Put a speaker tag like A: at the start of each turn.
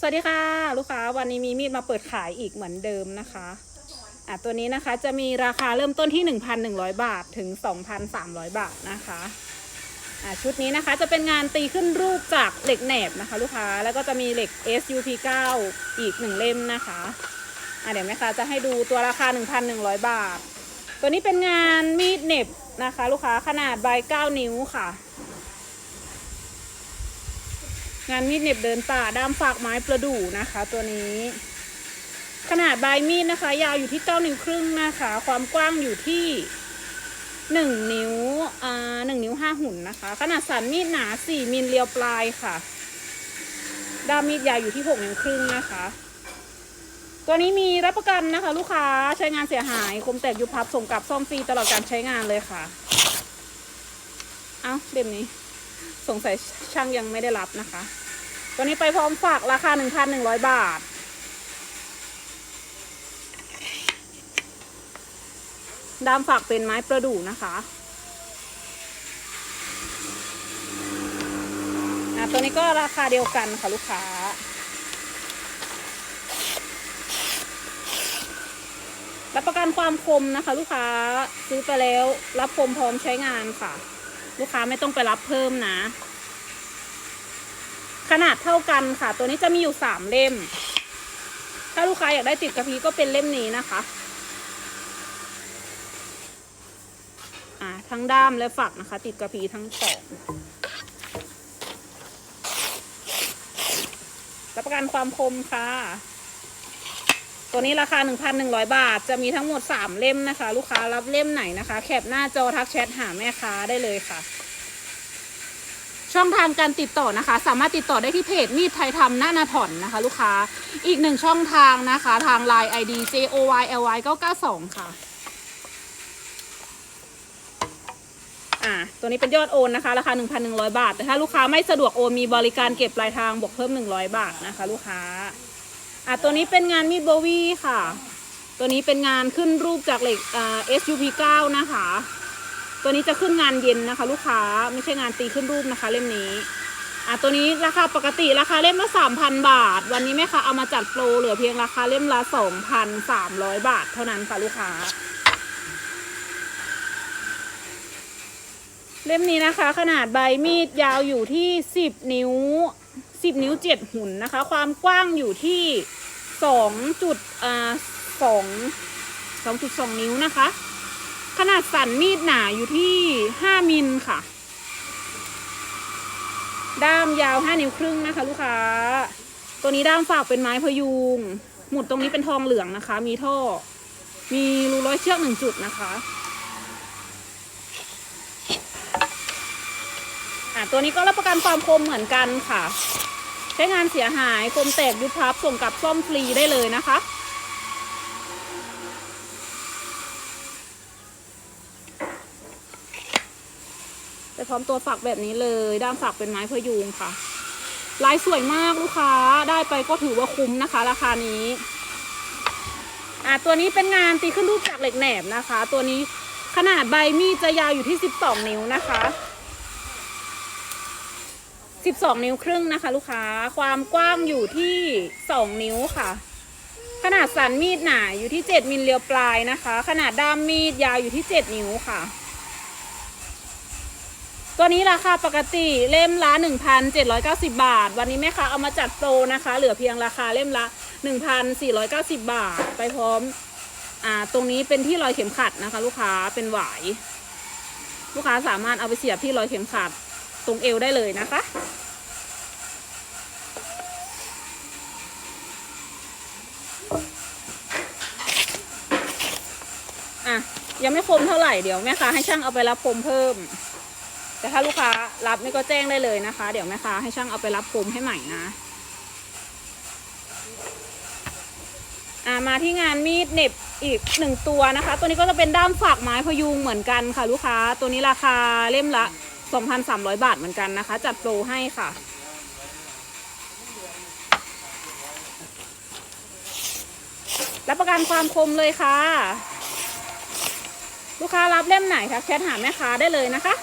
A: สวัสดีค่ะ ลูกค้าวันนี้มีมีดมาเปิดขายอีกเหมือนเดิมนะคะอะตัวนี้นะคะจะมีราคาเริ่มต้นที่ 1,100 บาทถึง 2,300 บาทนะคะอะชุดนี้นะคะจะเป็นงานตีขึ้นรูปจากเหล็กแหนบนะคะ ลูกค้าแล้วก็จะมีเหล็ก SUP9 อีกหนึ่งเล่มนะคะอะเดี๋ยวแม่ค้าจะให้ดูตัวราคา 1,100 บาท ตัวนี้เป็นงานมีดเหน็บนะคะ ลูกค้าขนาดใบ9นิ้วค่ะ งานมีดเหน็บเดินป่าด้ามฝากไม้ประดู่นะคะ ตัวนี้ ขนาดใบมีดนะคะ ยาวอยู่ที่เก้านิ้วครึ่งนะคะ ความกว้างอยู่ที่หนึ่งนิ้วอ่าหนึ่งนิ้วห้าหุ่นนะคะ ขนาดสันมีดหนาสี่มิลเรียวปลายค่ะ ด้ามมีดยาวอยู่ที่หกนิ้วครึ่งนะคะ ตัวนี้มีรับประกันนะคะ ลูกค้าใช้งานเสียหายคมแตกยุบพับส่งกลับซ่อมฟรีตลอดการใช้งานเลยค่ะ เอาเล่มนี้ สงสัยช่างยังไม่ได้รับนะคะ ตัวนี้ไปพร้อมฝากราคา 1,100 บาท ดามฝากเป็นไม้ประดู่นะคะอะตัวนี้ก็ราคาเดียวกันค่ะลูกค้ารับประกันความคมนะคะ ลูกค้าซื้อไปแล้วรับคมพร้อมใช้งานค่ะ ลูกค้าไม่ต้องไปรับเพิ่มนะ ขนาดเท่ากันค่ะ ตัวนี้จะมีอยู่สามเล่ม ถ้าลูกค้าอยากได้ติดกระพีก็เป็นเล่มนี้นะคะอ่าทั้งด้ามและฝักนะคะ ติดกระพีทั้งสองรับประกันความคมค่ะ ตัวนี้ราคา 1,100 บาท จะมีทั้งหมด 3 เล่มนะคะ ลูกค้ารับเล่มไหนนะคะ แคปหน้าจอทักแชทหาแม่ค้าได้เลยค่ะ ช่องทางการติดต่อนะคะ สามารถติดต่อได้ที่เพจมีดไทยทำหน้านาถอนนะคะ ลูกค้าอีกหนึ่งช่องทางนะคะ ทาง Line ID JOYLY 992 ค่ะอ่าตัวนี้เป็นยอดโอนนะคะ ราคา 1,100 บาท แต่ถ้าลูกค้าไม่สะดวกโอนมีบริการเก็บปลายทางบวกเพิ่ม 100 บาทนะคะ ลูกค้าอะตัวนี้เป็นงานมีดโบวี่ค่ะ ตัวนี้เป็นงานขึ้นรูปจากเหล็กอ่า SUP9 นะคะ ตัวนี้จะขึ้นงานเย็นนะคะ ลูกค้าไม่ใช่งานตีขึ้นรูปนะคะ เล่มนี้อะตัวนี้ราคาปกติราคาเล่มละ3,000บาท วันนี้แม่ค้าเอามาจัดโปรเหลือเพียงราคาเล่มละ2,300บาทเท่านั้นค่ะลูกค้า เล่มนี้นะคะ ขนาดใบมีดยาวอยู่ที่10นิ้ว10นิ้ว7หุ่นนะคะ ความกว้างอยู่ที่2จุดอ่า2 2.2นิ้วนะคะ ขนาดสันมีดหนาอยู่ที่ 5 มิลค่ะ ด้ามยาว 5 นิ้วครึ่งนะคะ ลูกค้า ตัวนี้ด้ามฝากเป็นไม้พยุง หมุดตรงนี้เป็นทองเหลืองนะคะ มีท่อ มีรูร้อยเชือกหนึ่งจุดนะคะอะตัวนี้ก็รับประกันความคมเหมือนกันค่ะ ใช้งานเสียหายคมแตกยุบพับส่งกลับซ่อมฟรีได้เลยนะคะ ไปพร้อมตัวฝักแบบนี้เลย ด้ามฝักเป็นไม้พยุงค่ะ ลายสวยมากลูกค้าได้ไปก็ถือว่าคุ้มนะคะ ราคานี้ อะตัวนี้เป็นงานตีขึ้นรูปจากเหล็กแหนบนะคะ ตัวนี้ขนาดใบมีดจะยาวอยู่ที่ 12 นิ้วนะคะ 12 นิ้วครึ่งนะคะ ลูกค้าความกว้างอยู่ที่ 2 นิ้วค่ะ ขนาดสันมีดหนาอยู่ที่ 7 มิลเรียวปลายนะคะ ขนาดด้ามมีดยาวอยู่ที่ 7 นิ้วค่ะ ตัวนี้ราคาปกติเล่มละ 1,790 บาท วันนี้แม่ค้าเอามาจัดโปรนะคะ เหลือเพียงราคาเล่มละ 1,490 บาท ไปพร้อมอ่าตรงนี้เป็นที่รอยเข็มขัดนะคะ ลูกค้าเป็นหวาย ลูกค้าสามารถเอาไปเสียบที่รอยเข็มขัดตรงเอวได้เลยนะคะ อะยังไม่คมเท่าไหร่เดี๋ยวแม่ค้าให้ช่างเอาไปรับคมเพิ่ม แต่ถ้าลูกค้ารับนี่ก็แจ้งได้เลยนะคะ เดี๋ยวแม่ค้าให้ช่างเอาไปรับคมให้ใหม่นะอ่ามาที่งานมีดเน็บอีกหนึ่งตัวนะคะ ตัวนี้ก็จะเป็นด้ามฝากไม้พยุงเหมือนกันค่ะ ลูกค้าตัวนี้ราคาเล่มละ 2,300 บาทเหมือนกันนะคะ จัดโปรให้ค่ะรับประกันความคมเลยค่ะ ลูกค้ารับเล่มไหนคะแชทหาแม่ค้าได้เลยนะคะ